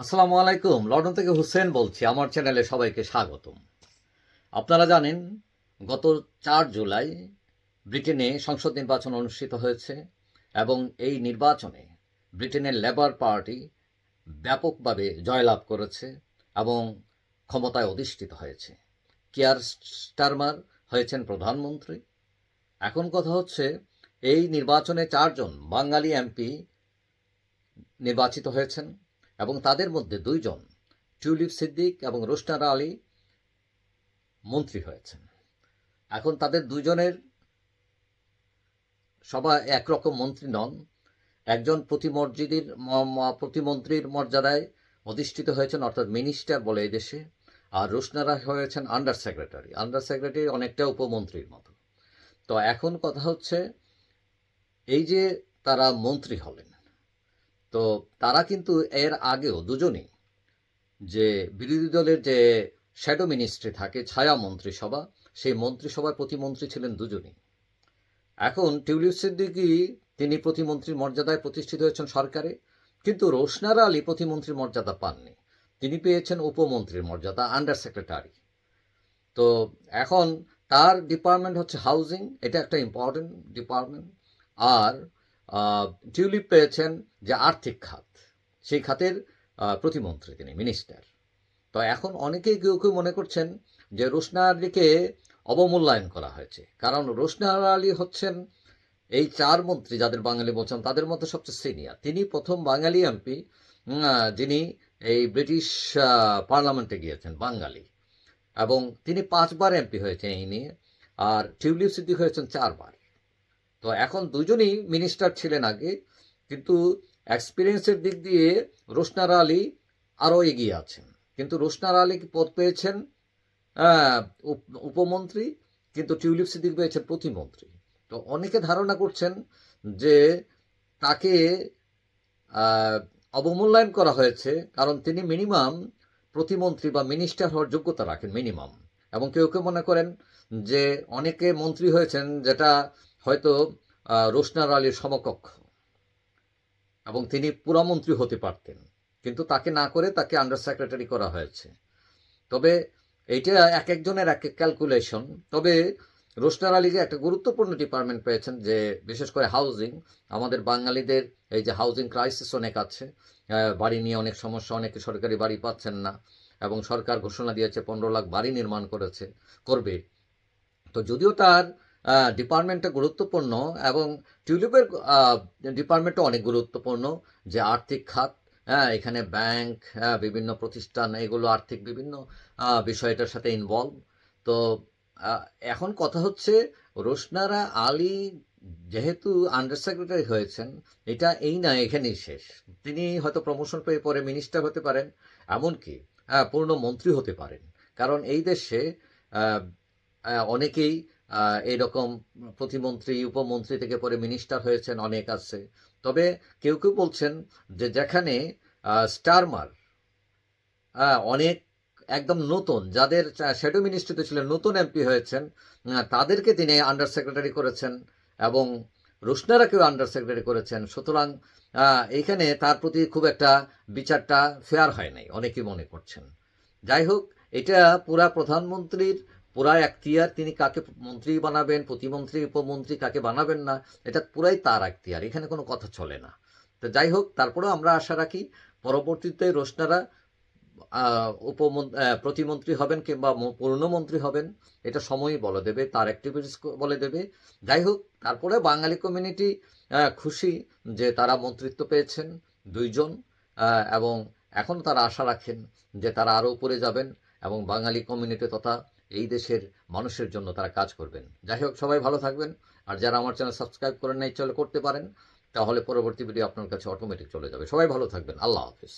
আসসালামু আলাইকুম, লন্ডন থেকে হুসেন বলছি, আমার চ্যানেলে সবাইকে স্বাগতম। আপনারা জানেন, গত চার জুলাই ব্রিটেনে সংসদ নির্বাচন অনুষ্ঠিত হয়েছে এবং এই নির্বাচনে ব্রিটেনের লেবার পার্টি ব্যাপকভাবে জয়লাভ করেছে এবং ক্ষমতায় অধিষ্ঠিত হয়েছে। কিয়ার স্টারমার হয়েছেন প্রধানমন্ত্রী। এখন কথা হচ্ছে, এই নির্বাচনে চারজন বাঙালি এমপি নির্বাচিত হয়েছেন। এবং তাদের মধ্যে দুইজন টিউলিপ সিদ্দিক এবং রোশনারা আলী মন্ত্রী হয়েছেন। এখন তাদের দুজনের সবাই একরকম মন্ত্রী নন। একজন প্রতি মসজিদের ম- ম- প্রতিমন্ত্রীর মর্যাদায় অধিষ্ঠিত হয়েছেন, অর্থাৎ মিনিস্টার বলে এই দেশে, আর রোশনারা হয়েছেন আন্ডার সেক্রেটারি। আন্ডার সেক্রেটারি অনেকটা উপমন্ত্রীর মতো। তো এখন কথা হচ্ছে, এই যে তারা মন্ত্রী হলেন তো তারা কিন্তু এর আগেও দুজনেই যে বিরোধী দলের যে শ্যাডো মিনিস্ট্রি থাকে, ছায়া মন্ত্রিসভা, সেই মন্ত্রিসভার প্রতিমন্ত্রী ছিলেন দুজনেই। এখন টিউলিপ সিদ্দিকি, তিনি প্রতিমন্ত্রীর মর্যাদায় প্রতিষ্ঠিত হয়েছেন সরকারে, কিন্তু রোশনারা আলী প্রতিমন্ত্রীর মর্যাদা পাননি। তিনি পেয়েছেন উপমন্ত্রীর মর্যাদা আন্ডার সেক্রেটারি তো এখন তার ডিপার্টমেন্ট হচ্ছে হাউজিং এটা একটা ইম্পর্টেন্ট ডিপার্টমেন্ট আর টিউলিপ পেয়েছেন যে আর্থিক খাত, সেই খাতের প্রতিমন্ত্রী তিনি মিনিস্টার তো এখন অনেকেই কেউ কেউ মনে করছেন যে রোশনা আলীকে অবমূল্যায়ন করা হয়েছে। কারণ রোশনা আলী হচ্ছেন এই চার মন্ত্রী যাদের বাঙালি বলছেন, তাদের মধ্যে সবচেয়ে সিনিয়র তিনি প্রথম বাঙালি এমপি যিনি এই ব্রিটিশ পার্লামেন্টে গিয়েছেন, বাঙালি। এবং তিনি পাঁচবার এমপি হয়েছেন এই নিয়ে, আর টিউলিপ সিদ্দিক হয়েছেন চারবার। তো এখন দুজনই মিনিস্টার ছিলেন আগে কিন্তু এক্সপিরিয়েন্সের দিক দিয়ে রোশনার আলী আরও এগিয়ে আছেন। কিন্তু রোশনার আলী পদ পেয়েছেন? আহ, উপমন্ত্রী কিন্তু টিউলিপ সিদ্দিক পেয়েছেন প্রতিমন্ত্রী। তো অনেকে ধারণা করছেন যে তাকে অবমূল্যায়ন করা হয়েছে কারণ তিনি মিনিমাম প্রতিমন্ত্রী বা মিনিস্টার হওয়ার যোগ্যতা রাখেন মিনিমাম এবং কেউ কেউ মনে করেন যে অনেকে মন্ত্রী হয়েছেন যেটা হয়তো রোশনার আলীর সমকক্ষ এবং তিনি পুরামন্ত্রী হতে পারতেন। কিন্তু তাকে না করে তাকে আন্ডার সেক্রেটারি করা হয়েছে। তবে এইটা এক একজনের এক এক ক্যালকুলেশন তবে রোশনার আলী যে একটা গুরুত্বপূর্ণ ডিপার্টমেন্ট পেয়েছেন যে, বিশেষ করে হাউজিং আমাদের বাঙালিদের এই যে হাউজিং ক্রাইসিস অনেক আছে। বাড়ি নিয়ে অনেক সমস্যা, অনেকে সরকারি বাড়ি পাচ্ছেন না এবং সরকার ঘোষণা দিয়েছে, পনেরো লাখ বাড়ি নির্মাণ করেছে, করবে। তো যদিও তার ডিপার্টমেন্টটা গুরুত্বপূর্ণ এবং টিউলিপের ডিপার্টমেন্টও অনেক গুরুত্বপূর্ণ। যে আর্থিক খাত হ্যাঁ এখানে ব্যাংক হ্যাঁ বিভিন্ন প্রতিষ্ঠান, এগুলো আর্থিক বিভিন্ন বিষয়টার সাথে ইনভলভ তো এখন কথা হচ্ছে রোশনারা, আলী যেহেতু আন্ডার সেক্রেটারি হয়েছেন, এটা এই না, এখানেই শেষ। তিনি হয়তো প্রমোশন পেয়ে পরে মিনিস্টার হতে পারেন, এমনকি পূর্ণ মন্ত্রী হতে পারেন। কারণ এই দেশে অনেকেই আহ, এইরকম প্রতিমন্ত্রী উপমন্ত্রী থেকে পরে মিনিস্টার হয়েছেন অনেক আছে। তবে কেউ কেউ বলছেন যে যেখানে স্টারমার অনেক একদম নতুন যাদের শ্যাডো মিনিস্ট্রিতে ছিলেন নতুন এমপি হয়েছেন তাদেরকে তিনি আন্ডার সেক্রেটারি করেছেন এবং রোশনারাকেও আন্ডার সেক্রেটারি করেছেন। সুতরাং আহ, এইখানে তার প্রতি খুব একটা বিচারটা ফেয়ার হয় নাই অনেকেই মনে করছেন। যাই হোক এটা পুরা প্রধানমন্ত্রীর পুরা এখতিয়ার তিনি কাকে মন্ত্রী বানাবেন, প্রতিমন্ত্রী, উপমন্ত্রী কাকে বানাবেন না, এটা পুরাই তার এখতিয়ার, এখানে কোনো কথা চলে না। তো যাই হোক, তারপরেও আমরা আশা রাখি পরবর্তীতে রোশনারা উপমন- প্রতিমন্ত্রী হবেন কিংবা পূর্ণমন্ত্রী হবেন, এটা সময়ই বলে দেবে, তার অ্যাক্টিভিটিস বলে দেবে। যাই হোক, তারপরে বাঙালি কমিউনিটি খুশি যে তারা মন্ত্রিত্ব পেয়েছেন দুইজন এবং এখন তারা আশা রাখেন যে তারা আরও উপরে যাবেন এবং বাঙালি কমিউনিটি তথা এই দেশের মানুষের জন্য তারা কাজ করবেন। যাই হোক, সবাই ভালো থাকবেন। আর যারা আমার চ্যানেল সাবস্ক্রাইব করেন নাই চলে করতে পারেন। তাহলে পরবর্তী ভিডিও আপনার কাছে অটোমেটিক চলে যাবে। সবাই ভালো থাকবেন। আল্লাহ হাফিজ।